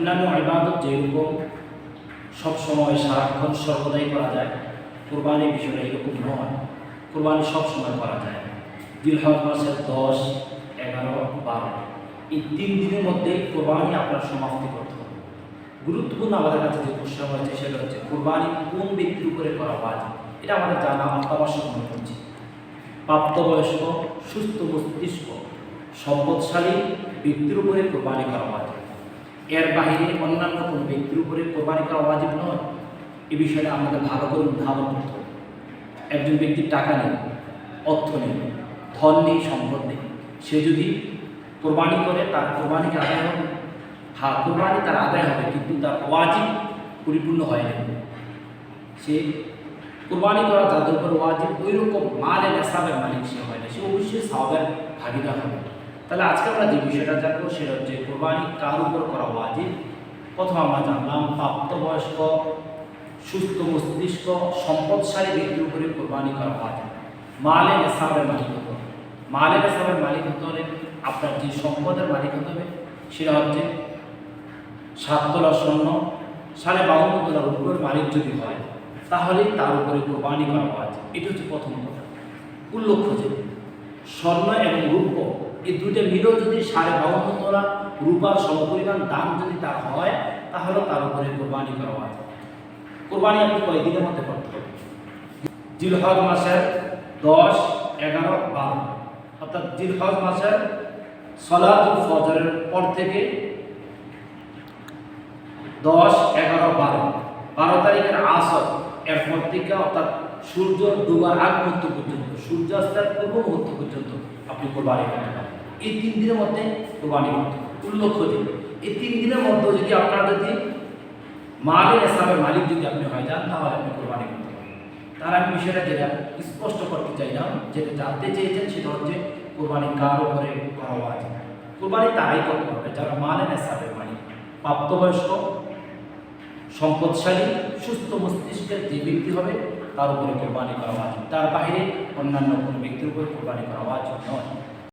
অন্যান্য ইবাদত যেরকম সবসময় সারাক্ষণ সর্বদাই করা যায়, কোরবানির বিষয়টা এরকম নয়। কোরবানি সবসময় করা যায়। দিলহজ মাসের দশ, এগারো, বারো। এই তিন দিনের মধ্যে কোরবানি আপনার সমাপ্তি করতে হবে। গুরুত্বপূর্ণ আমাদের কাছে যে প্রশ্ন হয়েছে সেটা হচ্ছে কোরবানি কোন ব্যক্তির উপরে করা বাজ এটা আমাদের জানা অত্যাবশ্যক মনে করছি। প্রাপ্তবয়স্ক, সুস্থ মস্তিষ্ক, সম্পদশালী ব্যক্তির উপরে কোরবানি করা বাজিব এর বাহিরে অন্যান্য কোনো ব্যক্তির উপরে কোরবানি করা বাজিব নয়। এ বিষয়টা আমাদের ভালো করে উদ্ভাবন করতে একজন ব্যক্তির টাকা নেই, অর্থ নেই, ধন নেই, সম্পদ নেই। সে যদি কোরবানি করে, তার কোরবানিকে আদায় হবে। হ্যাঁ কোরবানি তার আদায় হবে, কিন্তু তার ওয়াজিব পরিপূর্ণ হয় না সে কোরবানি করা যাদের উপর ওয়াজিব ওই রকম মাল এর সাবের মালিক সে হয় না। সে অবশ্যই সাবের ভাগিদার হবে। তাহলে আজকে আমরা যে বিষয়টা জানব সেটা হচ্ছে কোরবানি কার উপর করা ওয়াজিব? প্রথম আমরা জানলাম প্রাপ্তবয়স্ক, সুস্থ মস্তিষ্ক, সম্পদশালী ব্যক্তির উপরে কোরবানি করা ওয়াজিব। মালে নেশাবের মালিক হতে হবে। মালে নেশাবের মালিক হতে হলে আপনার যে সম্পদের মালিক হতে হবে, সেটা হচ্ছে সাত তোলা স্বর্ণ, সাড়ে বাউন্ন তোলা রূপের মালিক যদি হয়, তাহলেই তার উপরে কোরবানি করা হয় এটা হচ্ছে প্রথম কথা। উল্লেখ্য যে স্বর্ণ এবং রূপ এই দুইটা মিলেও যদি সাড়ে বাউন্ন তোলা রূপার সমপরিমাণ দাম যদি তার হয়, তাহলে তার উপরে কোরবানি করা হয়। কোরবানি আপনি কয়েকদিনের মধ্যে করতে হবে জিলহজ মাসের দশ, এগারো, বারো। অর্থাৎ জিলহজ মাসের সলাতুল ফজরের পর থেকে দশ, এগারো, বারো। বারো তারিখের আসর এরপর থেকে অর্থাৎ সূর্য ডুবার আগ মুহূর্ত পর্যন্ত, সূর্যাস্তের পূর্ব মুহূর্ত পর্যন্ত আপনি কোরবানি করতে পারেন। এই তিন দিনের মধ্যে কোরবানি করতে উল্লেখ্য যে, এই তিন দিনের মধ্যে যদি আপনার যদি মালের ইসলামের মালিক যদি আপনি হয়ে যান, তাহলে আপনি কোরবানি করতে পারেন। তার আমি বিষয়টা যেটা স্পষ্ট করতে চাইলাম যেটা জানতে চেয়েছেন সেটা হচ্ছে কোরবানি কার উপরে করা আছে কোরবানি তারাই করতে হবে যারা মালের ইসলামের মালিক। প্রাপ্তবয়স্ক সম্পদশালী, সুস্থ মস্তিষ্কের যে ব্যক্তি হবে, তার উপরে কোরবানি করা উচিত তার বাইরে অন্যান্য কোনো ব্যক্তির উপরে কোরবানি করা উচিত নয়।